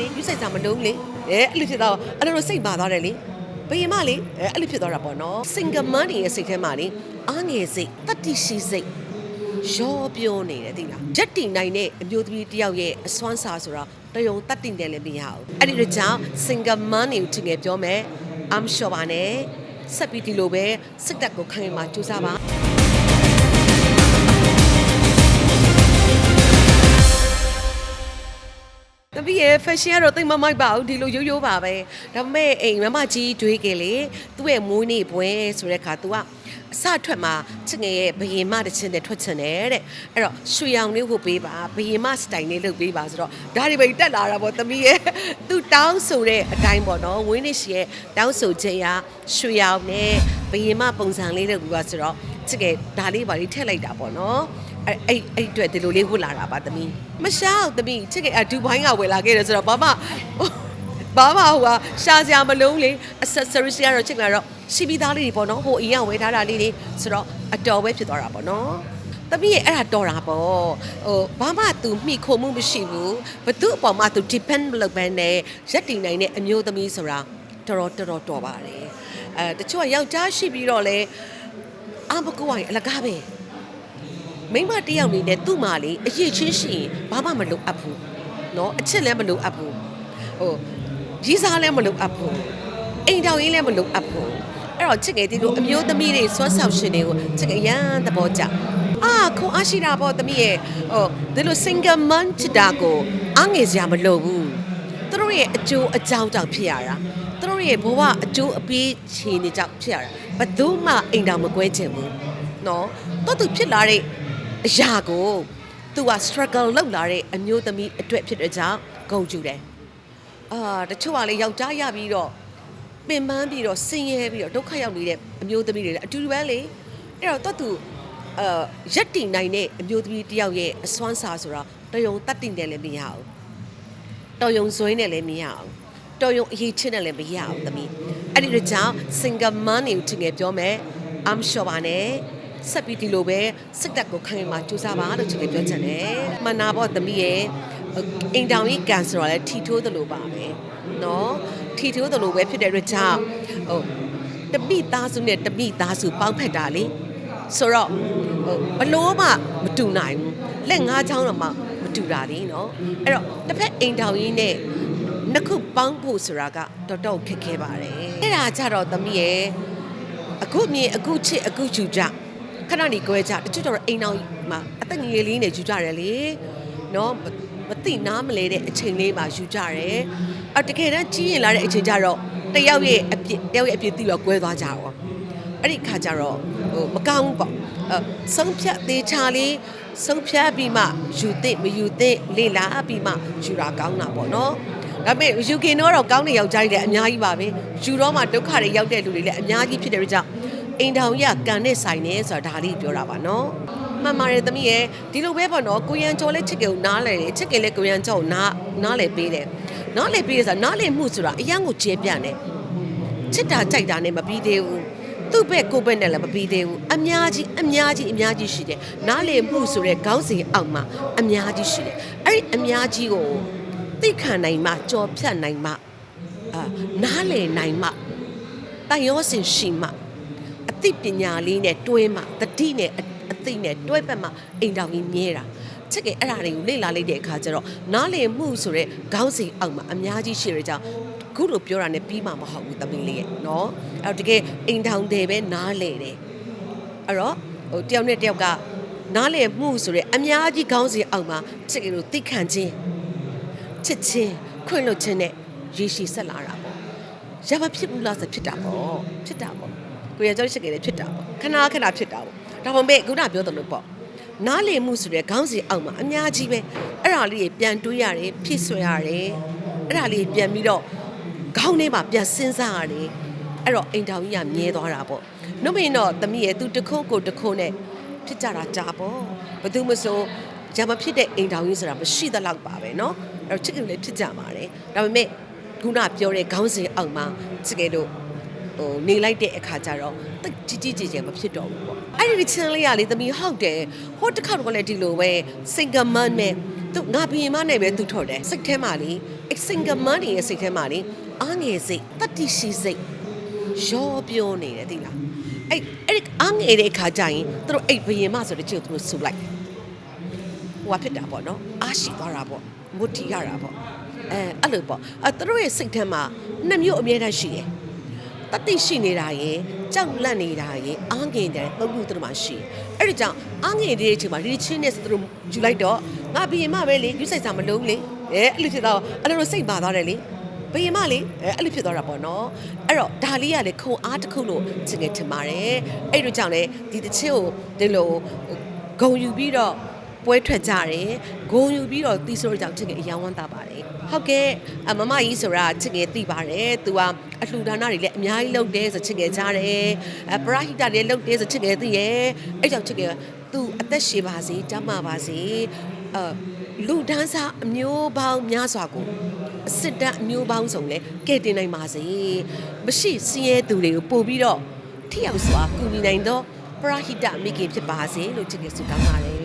လေယူဆိုင်စာမလုံးလေအဲအဲ့လိုဖြစ်တော့အဲ့လိုစိတ်ပါသွားတယ်လေဘယင်မလေအဲအဲ့လိုဖြစ်သွားတာပေါ့နော်စင်ကမန်နေရဲ့စိတ်ထဲမှာလေအားငယ်စိတ်တတိရှိစိတ် ရောပြောနေတယ်သိလားဂျက်တီနိုင်တဲ့အမျိုးသမီးတစ်ယောက်ရဲ့အစွမ်းစာဆိုတာတယုံတတ်တင်တယ်လည်းမရဘူးအဲ့ဒီတော့ကြောင့်စင်ကမန်နေကိုတင်ငယ်ပြောမယ် I'm sure ပါနဲ့ဆက်ပြီးဒီလိုပဲစစ်တပ်ကိုခိုင်မှာကြိုးစားပါ တပည့်ရဲ့ fashion ကတော့တိတ်မမိုက်ပါဘူးဒီလိုရိုးရိုးပါပဲဒါပေမဲ့အိမ်မမကြီးတွေးကြလေသူ့ရဲ့မိုးနေပွဲဆိုတဲ့ခါ तू ကအစထွက်မှာချစ်ငယ်ရဲ့ဘယင်မတစ်ချင်းနဲ့ထွက်ချင်တယ်တဲ့အဲ့တော့ရွှေရောင်လေးဝတ်ပေးပါဘယင်မစတိုင်လေးလုပ်ပေးပါဆိုတော့ဒါတွေပဲတက်လာတာပေါ့တပည့်ရဲ့သူတောင်းဆိုတဲ့အတိုင်းပေါ့နော်ဝင်းနေရှိရဲ့တောင်းဆိုခြင်းရရွှေရောင်နဲ့ဘယင်မပုံစံလေးလုပ်ပြီးပါဆိုတော့ချစ်ငယ်ဒါလေးပါလေးထည့်လိုက်တာပေါ့နော် အဲ့အဲ့အဲ့အတွက်ဒီလိုလေးဝတ်လာတာပါသမီးမရှားသမီးချစ်ကအဒူဘိုင်းကဝယ်လာခဲ့တယ်ဆိုတော့ဘာမှဘာမှဟိုကရှာစရာမလုံးလေ accessories တွေကတော့ချစ်ကတော့ရှိပြီးသားလေးတွေပေါ့နော်ဟိုအရင်ကဝယ်ထားတာလေးတွေဆိုတော့အတော်ပဲဖြစ်သွားတာပေါ့နော်သမီးရဲ့အဲ့ဒါတော်တာပေါ့ဟိုဘာမှ तू မိခိုမှုမရှိဘူးဘသူ့အပေါ်မှာ तू depend မလုပ်ဘဲနဲ့ရက်တည်နိုင်တဲ့အမျိုးသမီးဆိုတာတော်တော်တော်တော်တော်ပါတယ်အဲတချို့ကယောက်ျားရှိပြီးတော့လေအမကူဝိုင်အလကားပဲ မိန်းမတစ်ယောက်နေနဲ့သူ့မာလေးအရေးချင်းရှိရင်ဘာမှမလုပ်အပ်ဘူးเนาะအချစ်လည်းမလုပ်အပ်ဘူးဟိုကြီးစားလည်းမလုပ်အပ်ဘူးအိမ်တောင်ရင်းလည်းမလုပ်အပ်ဘူးအဲ့တော့ချစ်ငယ်ဒီလိုအမျိုးသမီးတွေဆွမ်းဆောင်ရှင်တွေကိုချစ်ငယ်ရမ်းသဘောကျအာခွန်အားရှိတာပေါ့သမီးရဲ့ဟိုဒီလို single man ချစ်တာကိုအားငယ်စရာမလိုဘူးသူတို့ရဲ့အကျိုးအကြောင်းကြောင့်ဖြစ်ရတာသူတို့ရဲ့ဘဝအကျိုးအပေးချေနေကြောင့်ဖြစ်ရတာဘယ်သူမှအိမ်တောင်မကွဲချင်ဘူးနော်တော့သူဖြစ်လာတဲ့ အရာကိုသူက struggle လုပ်လာတဲ့အမျိုးသမီးအတွက်ဖြစ်တဲ့ကြောင့်ဂုဏ်ယူတယ်အာတချို့ကလေယောက်ျားရပြီးတော့ပင်ပန်းပြီးတော့ဆင်းရဲပြီးတော့ဒုက္ခရောက်နေတဲ့အမျိုးသမီးတွေလည်းအတူတူပဲလေအဲ့တော့တော့သူအာရက်တည်နိုင်တဲ့အမျိုးသမီးတစ်ယောက်ရဲ့အစွမ်းစာဆိုတာတော်ယုံတတ်တင်တယ်လည်းမရဘူးတော်ယုံဇွဲနဲ့လည်းမရဘူးတော်ယုံအရေးချင်းနဲ့လည်းမရဘူးသမီးအဲ့ဒီတော့ကြောင့် single man တွေကိုတင်ငယ်ပြောမယ် I'm sure ပါနဲ့ ဆက်ပြီးဒီလိုပဲစစ်တပ်ကိုခံရမှာကြိုးစားပါလို့ကျွန်တော်ပြောချင်တယ်။မနာဖို့သမီးရဲ့အိမ်တောင်ကြီးကန်ဆာလည်းထီထိုးသလိုပါပဲ။နော်ထီထိုးသလိုပဲဖြစ်တဲ့အတွက်ကြောင့်ဟိုတပိသားစုနဲ့တပိသားစုပေါက်ဖက်တာလေ။ဆိုတော့ဟိုဘလို့မှမတူနိုင်ဘူး။လက်ငါးချောင်းတော့မှမတူတာလေနော်။အဲ့တော့တစ်ဖက်အိမ်တောင်ကြီးနဲ့နှစ်ခုပေါင်းဖို့ဆိုတာကတော်တော်ခက်ခဲပါတယ်။အဲ့ဒါကြတော့သမီးရဲ့အခုမြင်အခုချစ်အခုချူကြ ခဏနေကြွဲကြတချို့တော့အိမ်အောင်မှာအသက်ငယ်ငယ်လေးနဲ့ယူကြတယ်လေနော်မမသိနားမလဲတဲ့အချိန်လေးမှာယူကြတယ်အတကယ်တမ်းကြီးရင်လာတဲ့အချိန်ကျတော့တယောက်ရဲ့အပြစ်တယောက်ရဲ့အပြစ်သိတော့ကွဲသွားကြတော့အဲ့ဒီခါကျတော့ဟိုမကောင်းဘူးပေါ့အဆုံးဖြတ်သေးချာလေးဆုံးဖြတ်ပြီးမှယူသင့်မယူသင့်လေ့လာပြီးမှယူတာကောင်းတာပေါ့နော်ဒါပေမဲ့ယူကင်တော့တော့ကောင်းတဲ့ယောက်ျားတွေလည်းအများကြီးပါပဲယူတော့မှဒုက္ခတွေရောက်တဲ့လူတွေလည်းအများကြီးဖြစ်တဲ့ကြောင့် အိမ်ထောင်ကြီးကကန်နဲ့ဆိုင်နေဆိုတာဒါလေးပြောတာပါနော်မှန်ပါတယ်သမီးရဲ့ဒီလိုပဲပေါ့နော်ကိုရန်ကျော်လည်းချစ်ကယ်ကိုနားလဲတယ်ချစ်ကယ်လည်းကိုရန်ကျော်ကိုနားနားလဲပေးတယ်နားလဲပေးတယ်ဆိုတာနားလဲမှုဆိုတာအရန်ကိုကျဲပြန့်တယ်ချစ်တာကြိုက်တာနဲ့မပြီးသေးဘူးသူ့ဘက်ကိုယ့်ဘက်နဲ့လည်းမပြီးသေးဘူးအများကြီးအများကြီးအများကြီးရှိတယ်နားလေမှုဆိုတဲ့ခေါင်းစဉ်အောက်မှာအများကြီးရှိတယ်အဲ့ဒီအများကြီးကိုသိခံနိုင်မှကြော်ဖြတ်နိုင်မှအာနားလည်နိုင်မှတန်ရောစင်ရှိမှအ သိပညာလေးနဲ့တွဲမှတတိနဲ့အအသိနဲ့တွဲပတ်မှအိမ်တော်ကြီးမြဲတာချက်ကအဲ့ဒါတွေကိုလေ့လာလိုက်တဲ့အခါကျတော့နားလည်မှုဆိုတဲ့ခေါင်းစဉ်အောက်မှာအများကြီးရှိရကြခုလိုပြောတာနဲ့ပြီးမှမဟုတ်ဘူးသမီးလေးရဲ့နော်အဲ့တော့တကယ်အိမ်ထောင်တယ်ပဲနားလည်တယ်အဲ့တော့ဟိုတယောက်နဲ့တယောက်ကနားလည်မှုဆိုတဲ့အများကြီးခေါင်းစဉ်အောက်မှာချက်ကလို့သိခံခြင်းချစ်ချင်းခွင့်လွှတ်ခြင်းနဲ့ရေရှည်ဆက်လာတာပေါ့ရမဖြစ်ဘူးလားဆိုဖြစ်တာပေါ့ဖြစ်တာပေါ့ ကိုရကျောင်းရှိခဲ့တယ်ဖြစ်တာပေါ့ခဏခဏဖြစ်တာပေါ့ဒါပေမဲ့ခုနပြောသလိုပေါ့နားလေမှုဆိုတဲ့ခေါင်းစဉ်အောက်မှာအများကြီးပဲအဲ့ဒါလေးပြန်တွေးရတယ်ဖြစ်ဆွဲရတယ်အဲ့ဒါလေးပြန်ပြီးတော့ခေါင်းထဲမှာပြန်စဉ်းစားရတယ်အဲ့တော့အိမ်တောင်ကြီးကမြဲသွားတာပေါ့နှုတ်မင်းတော့သမီးရဲ့သူတခုကိုတခုနဲ့ဖြစ်ကြတာကြာပေါ့ဘယ်သူမဆိုရမဖြစ်တဲ့အိမ်တောင်ကြီးဆိုတာမရှိသလောက်ပါပဲเนาะအဲ့တော့ချစ်ကလေးဖြစ်ကြပါတယ်ဒါပေမဲ့ ခုနပြောတဲ့ခေါင်းစဉ်အောက်မှာတကယ်တော့ ဟိုနေလိုက်တဲ့အခါကျတော့တိတ်ကြီးကြီးကျယ်ကျယ်မဖြစ်တော့ဘူးပေါ့အဲ့ဒီချင်းလေးကလေသမီးဟုတ်တယ်ဟိုတစ်ခါတော့လည်းဒီလိုပဲ single man နဲ့သူငါဘီရင်မနဲ့ပဲသူထော်တယ်စိတ်ထဲမှာလေအဲ့ single man ရဲ့စိတ်ထဲမှာလေအားငယ်စိတ်တတိရှိစိတ်ရောပြောနေတယ်သိလားအဲ့အဲ့ဒီအငယ်တဲ့အခါကျရင်သူတို့အိတ်ဘယင်မဆိုတဲ့ချစ်ကိုသူတို့ဆူလိုက်ဟိုကဖြစ်တာပေါ့နော်အားရှိသွားတာပေါ့မုတ်တီရတာပေါ့အဲအဲ့လိုပေါ့အဲသူတို့ရဲ့စိတ်ထဲမှာနှစ်မျိုးအမြဲတမ်းရှိတယ် တတိရှိနေတာရယ်ကြောက်လန့်နေတာရယ်အားငယ်တယ်သုံးခုသူတို့မှရှိတယ်အဲ့ဒီကြောင့်အားငယ်တဲ့အချိန်မှာဒီချင်းနဲ့ဆိုသူတို့ယူလိုက်တော့ငါဘယင်မပဲလေယူဆိုင်စာမလုံးလေအဲအဲ့လိုဖြစ်တော့အဲ့လိုစိတ်ပါသွားတယ်လေဘယင်မလေးအဲအဲ့လိုဖြစ်သွားတာပေါ့နော်အဲ့တော့ဒါလေးကလေခုံအားတစ်ခုလို့ချင်ငယ်ထင်ပါတယ်အဲ့တို့ကြောင့်လေဒီတချင်းကိုဒီလိုဂုံယူပြီးတော့ ပွဲထွက်ကြတယ်ဂုံယူပြီးတော့တီးဆိုးကြောင့်ချင်ငယ်အယောင်ဝမ်းသာပါတယ်ဟုတ်ကဲ့အမမကြီးဆိုတာချင်ငယ်သိပါတယ်သူကအလှူဒါနတွေလည်းအများကြီးလုပ်တယ်ဆိုချင်ငယ်ကြားတယ်အပရာဟိတတွေလုပ်တယ်ဆိုချင်ငယ်သိရဲ့အဲ့ကြောင့်ချင်ငယ်သူအသက်ရှည်ပါစေတမ်းမာပါစေအလူဒန်းစားအမျိုးပေါင်းများစွာကိုအစစ်တမ်းအမျိုးပေါင်းစုံလဲကဲတင်နိုင်ပါစေမရှိစင်းရဲသူတွေကိုပို့ပြီးတော့ထိရောက်စွာကူညီနိုင်သောပရဟိတမိခင်ဖြစ်ပါစေလို့ချစ်ခင်ဆုတောင်းပါတယ်